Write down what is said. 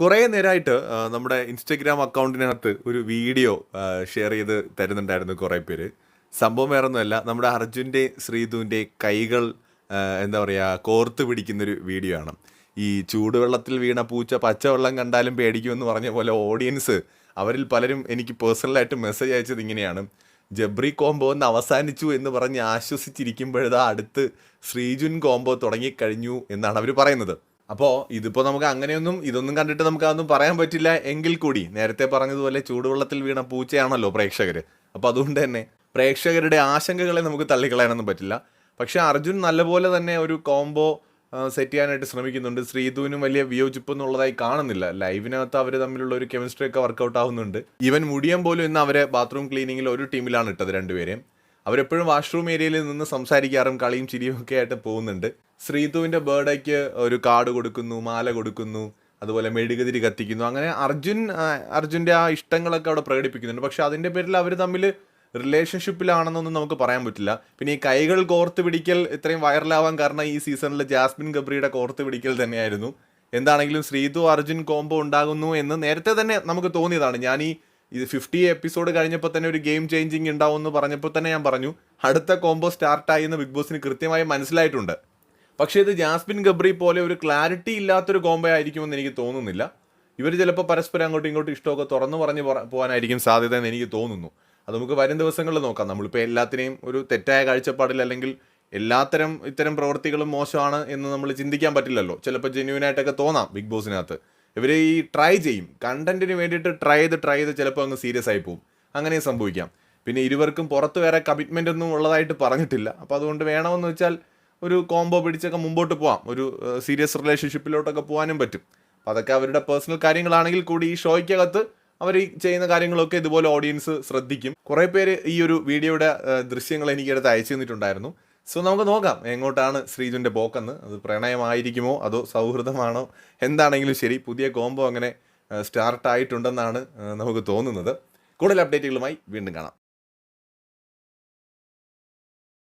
കുറേ നേരമായിട്ട് നമ്മുടെ ഇൻസ്റ്റഗ്രാം അക്കൗണ്ടിനകത്ത് ഒരു വീഡിയോ ഷെയർ ചെയ്ത് തരുന്നുണ്ടായിരുന്നു കുറേ പേര്. സംഭവം വേറെ നമ്മുടെ അർജുന്റെ ശ്രീധുവിന്റെ കൈകൾ എന്താ പറയുക കോർത്ത് പിടിക്കുന്നൊരു വീഡിയോ ആണ്. ഈ ചൂടുവെള്ളത്തിൽ വീണ പൂച്ച പച്ചവെള്ളം കണ്ടാലും പേടിക്കുമെന്ന് പറഞ്ഞ പോലെ ഓഡിയൻസ് അവരിൽ പലരും എനിക്ക് പേഴ്സണലായിട്ട് മെസ്സേജ് അയച്ചത് ഇങ്ങനെയാണ്. ജബ്രി കോംബോ ഒന്ന് അവസാനിച്ചു എന്ന് പറഞ്ഞ് ആശ്വസിച്ചിരിക്കുമ്പോഴതാ അടുത്ത് ശ്രീജുൻ കോംബോ തുടങ്ങിക്കഴിഞ്ഞു എന്നാണ് അവർ പറയുന്നത്. അപ്പോൾ ഇതിപ്പോൾ നമുക്ക് അങ്ങനെയൊന്നും ഇതൊന്നും കണ്ടിട്ട് നമുക്ക് അതൊന്നും പറയാൻ പറ്റില്ല എങ്കിൽ കൂടി. നേരത്തെ പറഞ്ഞതുപോലെ ചൂടുവെള്ളത്തിൽ വീണ പൂച്ചയാണല്ലോ പ്രേക്ഷകർ അപ്പോൾ അതുകൊണ്ട് തന്നെ പ്രേക്ഷകരുടെ ആശങ്കകളെ നമുക്ക് തള്ളിക്കളയാനൊന്നും പറ്റില്ല. പക്ഷേ അർജുൻ നല്ലപോലെ തന്നെ ഒരു കോംബോ സെറ്റ് ചെയ്യാനായിട്ട് ശ്രമിക്കുന്നുണ്ട്. ശ്രീധുവിനും വലിയ വിയോജിപ്പ് എന്നുള്ളതായി കാണുന്നില്ല. ലൈവിനകത്ത് അവർ തമ്മിലുള്ള ഒരു കെമിസ്ട്രി ഒക്കെ വർക്കൗട്ട് ആവുന്നുണ്ട്. ഈവൻ മുടിയം പോലും ഇന്ന് അവരെ ബാത്റൂം ക്ലീനിങ്ങിൽ ഒരു ടീമിലാണ് ഇട്ടത് രണ്ടുപേരെയും. അവരെപ്പോഴും വാഷ്റൂം ഏരിയയിൽ നിന്ന് സംസാരിക്കാറും കളിയും ചിരിയും ഒക്കെ ആയിട്ട് പോകുന്നുണ്ട്. ശ്രീതുവിന്റെ ബേർഡേക്ക് ഒരു കാർഡ് കൊടുക്കുന്നു മാല കൊടുക്കുന്നു അതുപോലെ മെഴുകുതിരി കത്തിക്കുന്നു. അങ്ങനെ അർജുൻ അർജുന്റെ ആ ഇഷ്ടങ്ങളൊക്കെ അവിടെ പ്രകടിപ്പിക്കുന്നുണ്ട്. പക്ഷെ അതിന്റെ പേരിൽ അവർ തമ്മിൽ റിലേഷൻഷിപ്പിലാണെന്നൊന്നും നമുക്ക് പറയാൻ പറ്റില്ല. പിന്നെ ഈ കൈകൾ കോർത്ത് പിടിക്കൽ ഇത്രയും വൈറലാവാൻ കാരണം ഈ സീസണിൽ ജാസ്മിൻ ഗബ്രിയുടെ കോർത്ത് പിടിക്കൽ തന്നെയായിരുന്നു. എന്താണെങ്കിലും ശ്രീതു അർജുൻ കോംബോ ഉണ്ടാകുന്നു എന്ന് നേരത്തെ തന്നെ നമുക്ക് തോന്നിയതാണ്. ഞാൻ ഈ ഇത് ഫിഫ്റ്റി എപ്പിസോഡ് കഴിഞ്ഞപ്പോൾ തന്നെ ഒരു ഗെയിം ചേഞ്ചിങ് ഉണ്ടാവും എന്ന് പറഞ്ഞപ്പോൾ തന്നെ ഞാൻ പറഞ്ഞു അടുത്ത കോംബോ സ്റ്റാർട്ടായി എന്ന് ബിഗ് ബോസിന് കൃത്യമായി മനസ്സിലായിട്ടുണ്ട്. പക്ഷേ ഇത് ജാസ്മിൻ ഗബ്രി പോലെ ഒരു ക്ലാരിറ്റി ഇല്ലാത്തൊരു കോംബോ ആയിരിക്കുമെന്ന് എനിക്ക് തോന്നുന്നില്ല. ഇവർ ചിലപ്പോൾ പരസ്പരം അങ്ങോട്ടും ഇങ്ങോട്ടും ഇഷ്ടമൊക്കെ തുറന്നു പറഞ്ഞ് പോകാനായിരിക്കും സാധ്യത എന്ന് എനിക്ക് തോന്നുന്നു. അത് നമുക്ക് വരും ദിവസങ്ങളിൽ നോക്കാം. നമ്മളിപ്പോൾ എല്ലാത്തിനെയും ഒരു തെറ്റായ കാഴ്ചപ്പാടിൽ അല്ലെങ്കിൽ എല്ലാത്തരം ഇത്തരം പ്രവൃത്തികളും മോശമാണ് എന്ന് നമ്മൾ ചിന്തിക്കാൻ പറ്റില്ലല്ലോ. ചിലപ്പോൾ ജെന്യൂനായിട്ടൊക്കെ തോന്നാം ബിഗ് ബോസിനകത്ത് ഇവർ ഈ ട്രൈ ചെയ്യും. കണ്ടന്റിന് വേണ്ടിയിട്ട് ട്രൈ ചെയ്ത് ട്രൈ ചെയ്ത് ചിലപ്പോൾ അങ്ങ് സീരിയസ് ആയി പോകും അങ്ങനെ സംഭവിക്കാം. പിന്നെ ഇരുവർക്കും പുറത്ത് വേറെ കമ്മിറ്റ്മെന്റ് ഒന്നും ഉള്ളതായിട്ട് പറഞ്ഞിട്ടില്ല. അപ്പോൾ അതുകൊണ്ട് വേണമെന്ന് വെച്ചാൽ ഒരു കോംബോ പിടിച്ചൊക്കെ മുമ്പോട്ട് പോവാം. ഒരു സീരിയസ് റിലേഷൻഷിപ്പിലോട്ടൊക്കെ പോകാനും പറ്റും. അപ്പം അതൊക്കെ അവരുടെ പേഴ്സണൽ കാര്യങ്ങളാണെങ്കിൽ കൂടി ഈ ഷോയ്ക്കകത്ത് അവർ ഈ ചെയ്യുന്ന കാര്യങ്ങളൊക്കെ ഇതുപോലെ ഓഡിയൻസ് ശ്രദ്ധിക്കും. കുറേ പേര് ഈ ഒരു വീഡിയോയുടെ ദൃശ്യങ്ങൾ എനിക്കടുത്ത് അയച്ചു തന്നിട്ടുണ്ടായിരുന്നു. സോ നമുക്ക് നോക്കാം എങ്ങോട്ടാണ് ശ്രീജുന്റെ പോക്കെന്ന്. അത് പ്രണയമായിരിക്കുമോ? അതോ സൗഹൃദമാണോ? എന്താണെങ്കിലും ശരി പുതിയ കോംബോ അങ്ങനെ സ്റ്റാർട്ടായിട്ടുണ്ടെന്നാണ് നമുക്ക് തോന്നുന്നത്. കൂടുതൽ അപ്ഡേറ്റുകളുമായി വീണ്ടും കാണാം.